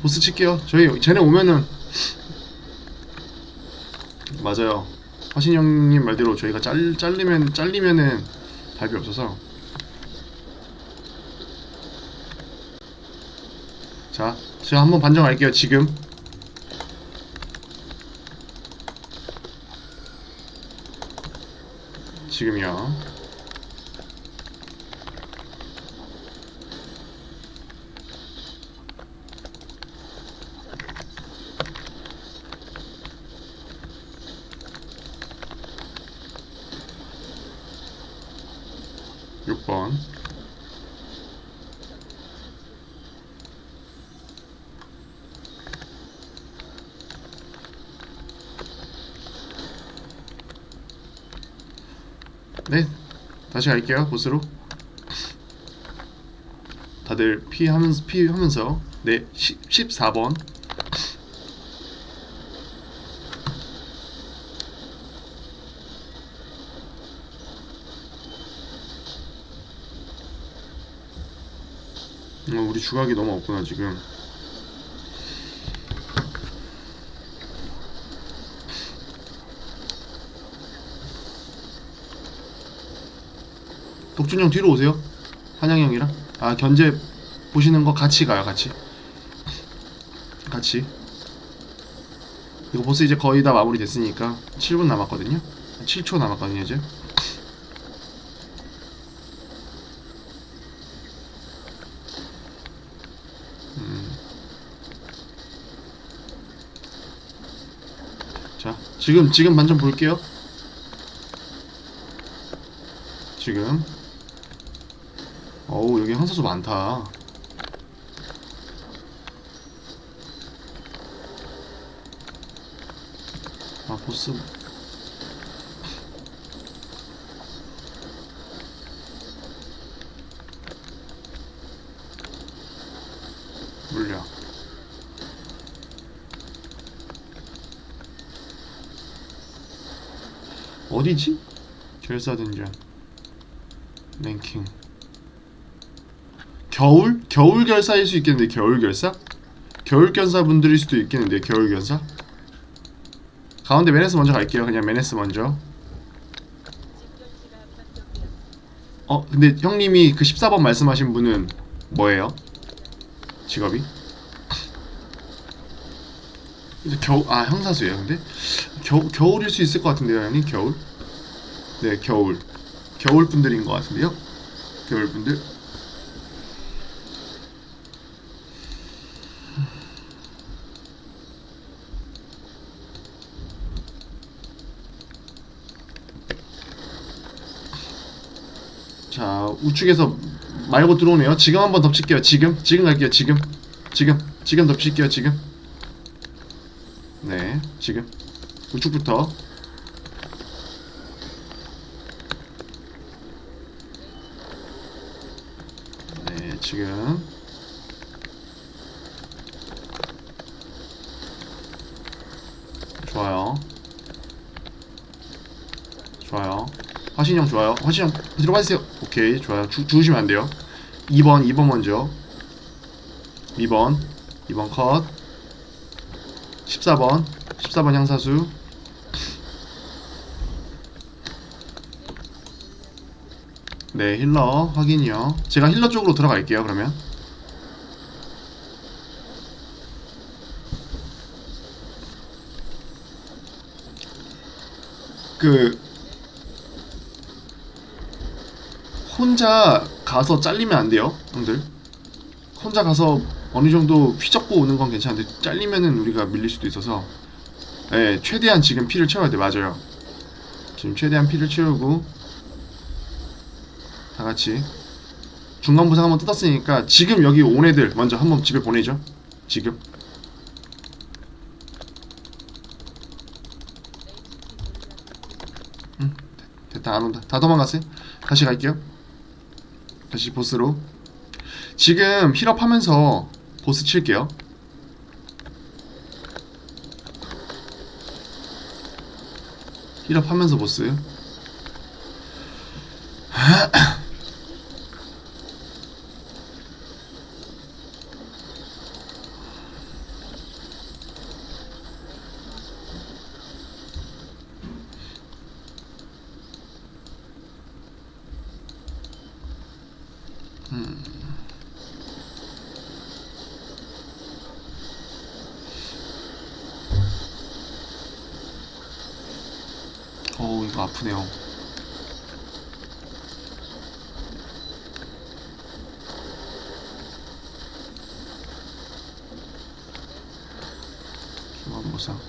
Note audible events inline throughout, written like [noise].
보스 칠게요. 저희 쟤네 오면은 맞아요. 화신 형님 말대로 저희가 잘 잘리면 잘리면은 답이 없어서 자, 제가 한번 반정할게요. 지금 지금이요. 육 번 네, 다시 갈게요 보스로. 다들 피 하면서 피 하면서 네, 10, 14번. 어, 우리 주각이 너무 없구나 지금. 독준 형 뒤로 오세요. 한양 형이랑 아 견제 보시는 거 같이 가요 같이. 같이. 이거 보스 이제 거의 다 마무리 됐으니까 7분 남았거든요. 7초 남았거든요 이제. 자, 지금 지금 반전 볼게요. 지금. 항사수 많다. 아, 보스. 물려. 어디지? 결사된전 랭킹 겨울? 겨울 결사일 수 있겠는데 겨울 결사? 겨울 결사 분들일 수도 있겠는데 겨울 결사? 가운데 메네스 먼저 갈게요 그냥 메네스 먼저 어 근데 형님이 그 14번 말씀하신 분은 뭐예요? 직업이? 겨우 아 형사수예요 근데 겨, 겨울일 수 있을 것 같은데요 형님 겨울? 네 겨울 겨울 분들인 것 같은데요 겨울 분들 자 우측에서 말고 들어오네요. 지금 한번 덮칠게요. 지금? 지금 갈게요. 지금? 지금? 지금 덮칠게요. 지금? 네 지금. 우측부터. 네 지금. 좋아요. 좋아요. 화신형 좋아요. 화신형 들어가주세요 오케이 좋아요. 주, 주우시면 안 돼요. 2번 2번 먼저. 2번 2번 컷. 14번 14번 향사수. 네 힐러 확인이요. 제가 힐러 쪽으로 들어갈게요 그러면. 그 혼자 가서 잘리면 안 돼요 형들? 혼자 가서 어느 정도 휘젓고 오는 건 괜찮은데 잘리면은 우리가 밀릴 수도 있어서 네, 최대한 지금 피를 채워야 돼. 맞아요. 지금 최대한 피를 채우고 다 같이 중간 부상 한번 뜯었으니까 지금 여기 온 애들 먼저 한번 집에 보내죠. 지금. 응 됐다. 안 온다. 다 도망갔어요? 다시 갈게요 다시 보스로. 지금 힐업 하면서 보스 칠게요. 힐업 하면서 보스 이거 아프네요. 중간보상.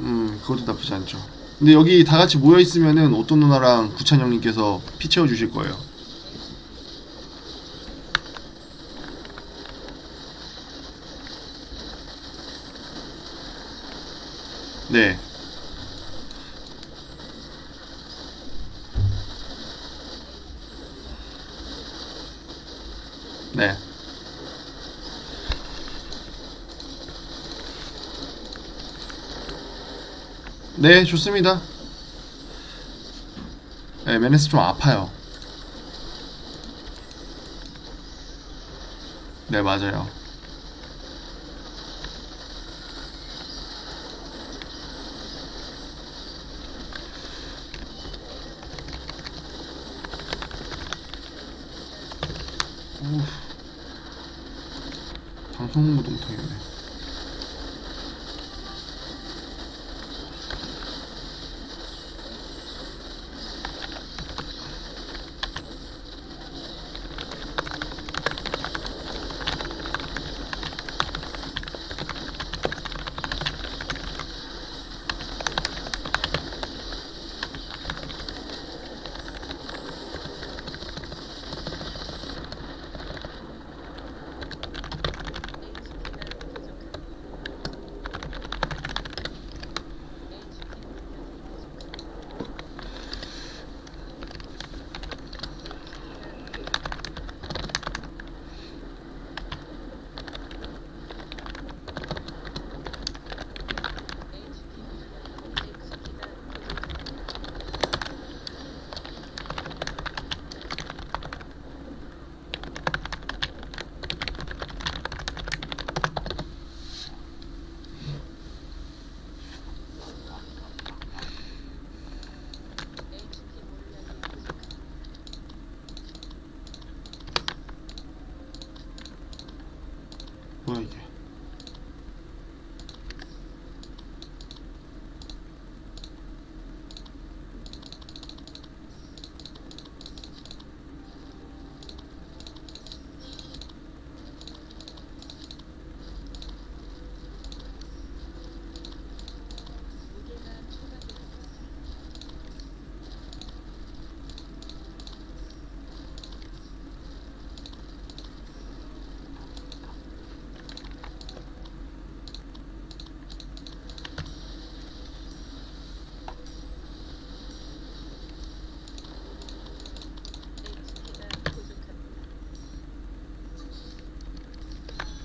음, 그것도 나쁘지 않죠. 근데 여기 다 같이 모여 있으면은 어떤 누나랑 구찬 형님께서 피 채워 주실 거예요. 네. 네. 네, 좋습니다. 네, 메네스 좀 아파요. 네, 맞아요. 우. 동통이네. 뭐야 이게?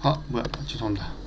아 뭐야? 죄송합니다.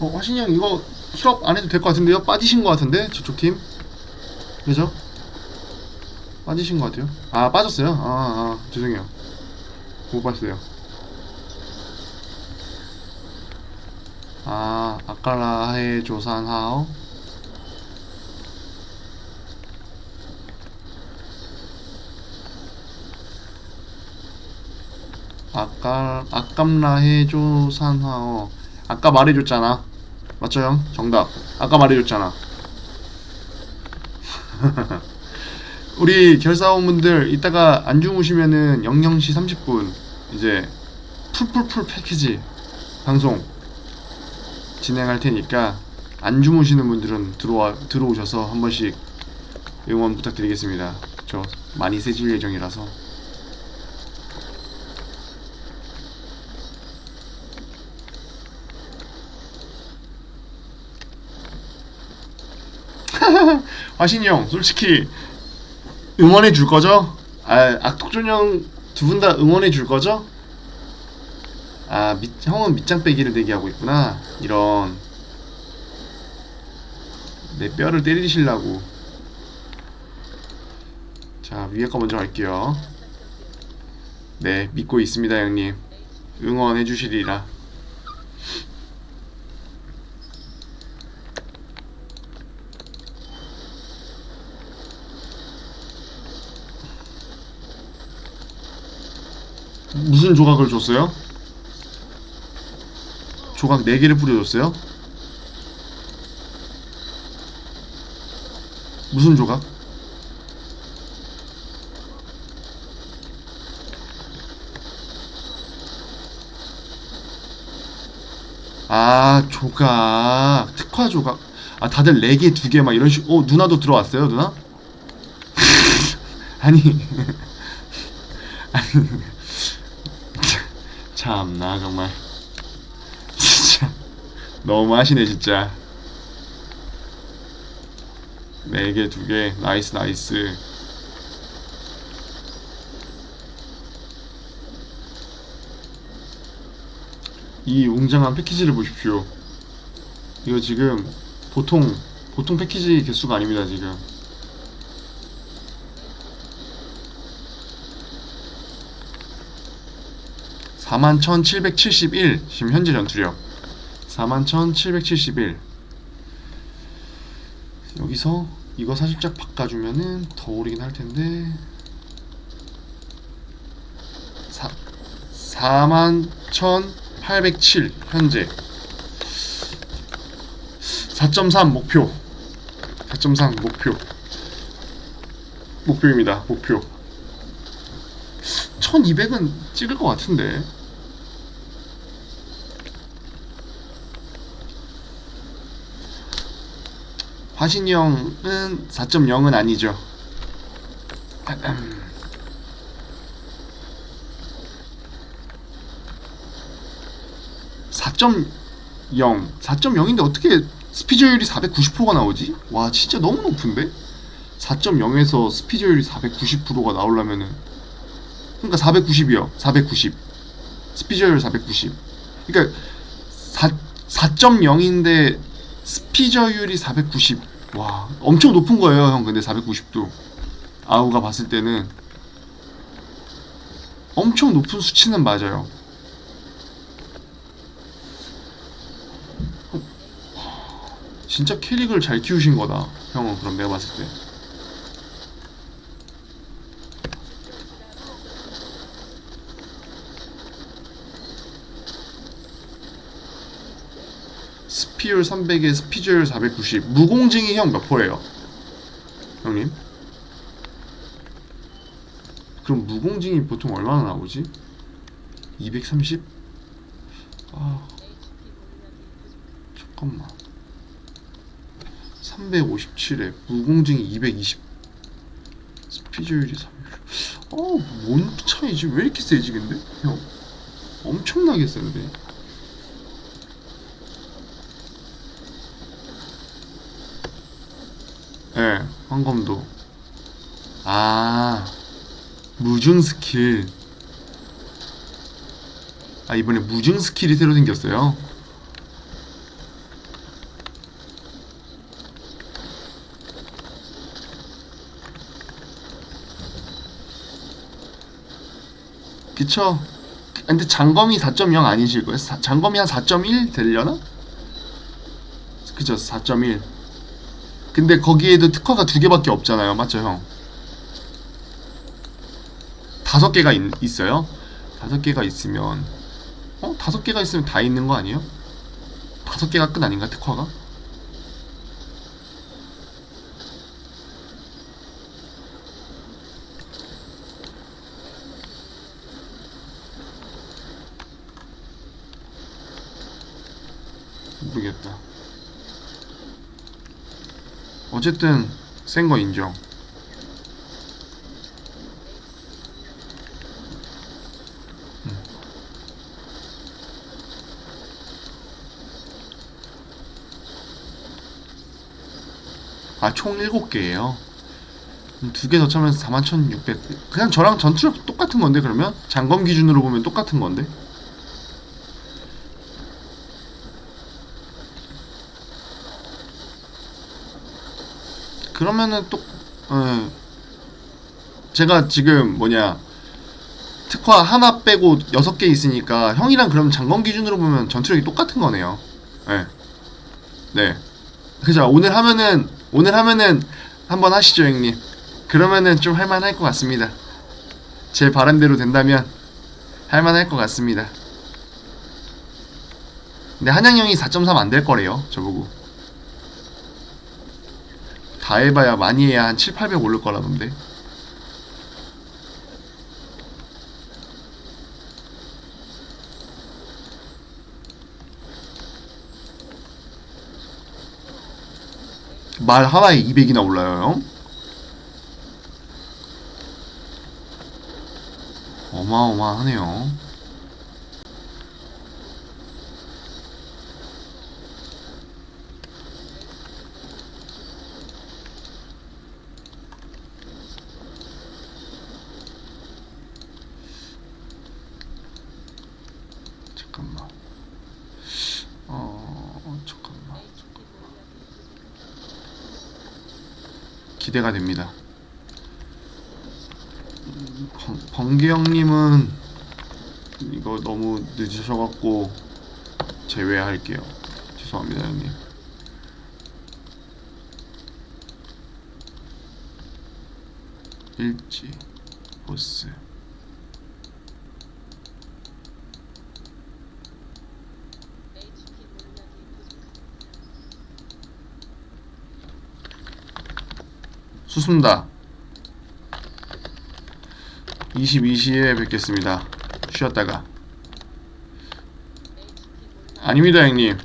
어, 화신이 형 이거 힐업 안 해도 될 것 같은데요? 빠지신 것 같은데 저쪽 팀 그죠? 빠지신 것 같아요. 아 빠졌어요? 아, 아 죄송해요. 못 봤어요. 아 아까라해 조산하오 아까 아깝라해 조산하오 아까 말해줬잖아 맞죠 형? 정답 아까 말해줬잖아 [laughs] 우리 결사원분들 이따가 안 주무시면은 00시 30분 이제 풀풀풀 패키지 방송 진행할 테니까 안 주무시는 분들은 들어와 들어오셔서 한 번씩 응원 부탁드리겠습니다. 저 많이 세질 예정이라서 화신이 형 솔직히 응원해 줄 거죠? 아 악독존 형두 분 다 응원해 줄 거죠? 아 밑, 형은 밑장 빼기를 대기하고 있구나. 이런. 내 뼈를 때리시려고. 자 위에 거 먼저 갈게요. 네 믿고 있습니다 형님. 응원해 주시리라 무슨 조각을 줬어요? 조각 4개를 뿌려줬어요? 무슨 조각? 아 조각 특화 조각 아 다들 4개 2개 막 이런 식어 누나도 들어왔어요 누나? [laughs] 아니 [laughs] 아니 참나 정말. [laughs] 진짜. 너무 하시네 진짜. 네개두 개. 나이스 나이스. 이 웅장한 패키지를 보십시오. 이거 지금 보통 보통 패키지 개수가 아닙니다 지금 사만 천칠백칠십일. 지금 현재 전투력 사만 천칠백칠십일. 여기서 이거 살짝 바꿔주면은 더 오르긴 할 텐데. 사, 4만 1807 현재. 4.3 목표. 4.3 목표. 목표입니다. 목표. 1200은 찍을 것 같은데 화신이 형은 4.0은 아니죠. [clears throat] 4.0 4.0인데 어떻게 스피저율이 490%가 나오지? 와 진짜 너무 높은데? 4.0에서 스피저율이 490%가 나오려면은 그러니까 490이요 490 스피저율 490 그러니까 4, 4.0인데 스피저율이 490. 와, 엄청 높은 거예요, 형. 근데 490도. 아우가 봤을 때는 엄청 높은 수치는 맞아요. 진짜 캐릭을 잘 키우신 거다. 형은 그럼 내가 봤을 때. 스피율 300에 스피저율 490 무공증이 형 몇 퍼예요? 형님? 그럼 무공증이 보통 얼마나 나오지? 230? 아 잠깐만 357에 무공증이 220 스피저율이 360 어뭔 차이지? 왜 이렇게 세지 근데? 형 엄청나게 센데 황검도 아 무중 스킬 아 이번에 무중 스킬이 새로 생겼어요 그쵸? 근데 장검이 4.0 아니실 거예요? 장검이 한 4.1 되려나? 그쵸 4.1 근데 거기에도 특화가 두 개밖에 없잖아요 맞죠 형? 다섯 개가 있, 있어요? 다섯 개가 있으면 어? 다섯 개가 있으면 다 있는 거 아니에요? 다섯 개가 끝 아닌가 특화가? 모르겠다. 어쨌든 센 거 인정. 음. 아, 총 7개예요. 두개더 차면 41,600. 그냥 저랑 전투력 똑같은 건데 그러면? 장검 기준으로 보면 똑같은 건데. 그러면은 또 어, 제가 지금 뭐냐 특화 하나 빼고 여섯 개 있으니까 형이랑 그럼 장검 기준으로 보면 전투력이 똑같은 거네요. 네. 네. 그죠. 오늘 하면은 오늘 하면은 한번 하시죠, 형님. 그러면은 좀 할만할 것 같습니다. 제 바람대로 된다면 할만할 것 같습니다. 근데 한양 형이 4.3 안 될 거래요, 저보고. 다 해봐야 많이 해야 한 7, 800 오를 거라던데. 말 하나에 200이나 올라요, 형? 어마어마하네요. 잠깐만. 어, 잠깐만. 기대가 됩니다. 음, 번- 번개 형님은 이거 너무 늦으셔갖고 제외할게요. 죄송합니다, 형님. 일지 보스 수순다. 22시에 뵙겠습니다. 쉬었다가. 아닙니다 형님.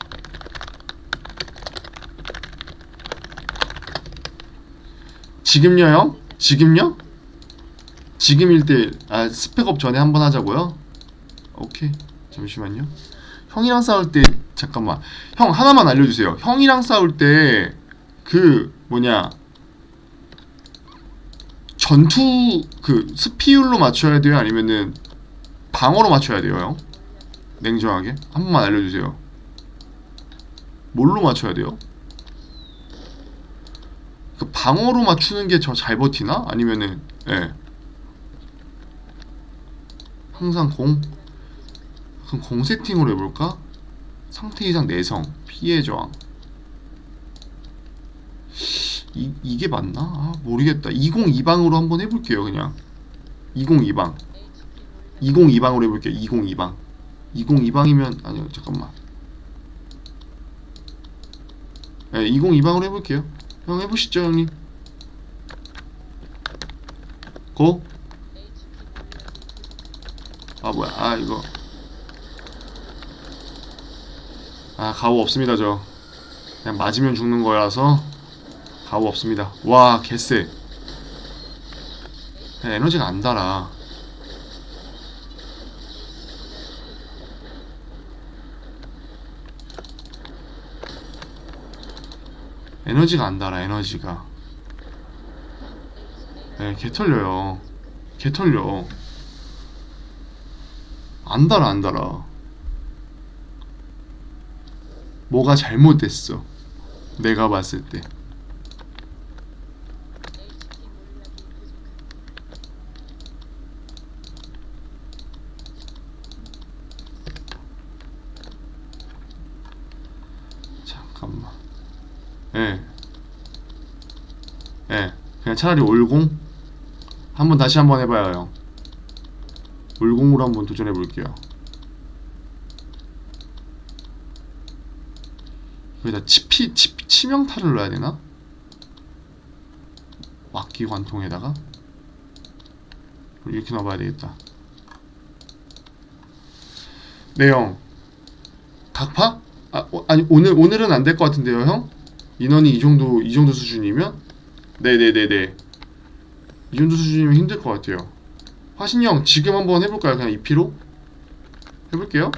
지금요 형? 지금요? 지금일 때아 스펙업 전에 한번 하자고요? 오케이. 잠시만요. 형이랑 싸울 때 잠깐만. 형 하나만 알려주세요. 형이랑 싸울 때 그 뭐냐 전투 그 스피율로 맞춰야 돼요 아니면은 방어로 맞춰야 돼요 형? 냉정하게 한 번만 알려주세요 뭘로 맞춰야 돼요? 그 방어로 맞추는 게 저 잘 버티나? 아니면은 예 항상 공 그럼 공 세팅으로 해볼까? 상태 이상 내성 피해 저항 이, 이게 맞나? 아, 모르겠다. 202방으로 한번 해볼게요 그냥. 202방. 202방으로 해볼게요 202방. 202방이면 아니요 잠깐만. 네 202방으로 해볼게요. 형 해보시죠 형님. 고? 아 뭐야. 아 이거. 아 가오 없습니다 저. 그냥 맞으면 죽는 거라서 가오 없습니다. 와 개쎄. 에너지가 안 달아. 에너지가 안 달아 에너지가. 네, 개 털려요. 개 털려. 안 달아 안 달아. 뭐가 잘못됐어? 내가 봤을 때 예. 예. 그냥 차라리 올공 한번 다시 한번 해봐요 형. 올공으로 한번 도전해 볼게요. 여기다 치피, 치, 치명타를 넣어야 되나? 막기 관통에다가 이렇게 넣어봐야 되겠다. 네 형. 각파? 아 어, 아니 오늘 오늘은 안 될 것 같은데요 형? 인원이 이 정도 이 정도 수준이면? 네네네네. 이 정도 수준이면 힘들 것 같아요. 화신이 형 지금 한번 해볼까요? 그냥 2피로? 해볼게요.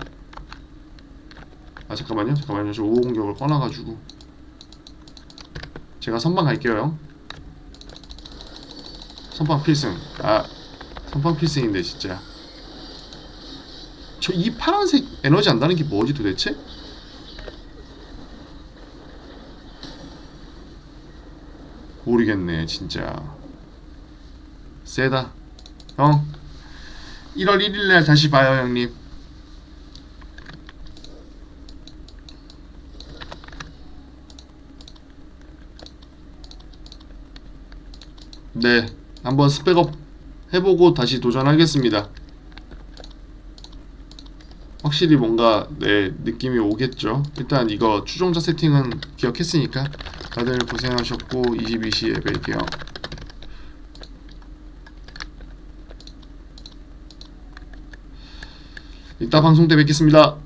아 잠깐만요 잠깐만요 저 5호 공격을 꺼놔가지고 제가 선방 갈게요 형 선방 필승 아 선방 필승인데 진짜 저 이 파란색 에너지 안다는 게 뭐지 도대체? 모르겠네 진짜. 세다. 형. 1월 1일날 다시 봐요 형님. 네, 한번 스펙업 해보고 다시 도전하겠습니다. 확실히 뭔가 네 느낌이 오겠죠. 일단 이거 추종자 세팅은 기억했으니까 다들 고생하셨고 22시에 뵐게요. 이따 방송 때 뵙겠습니다.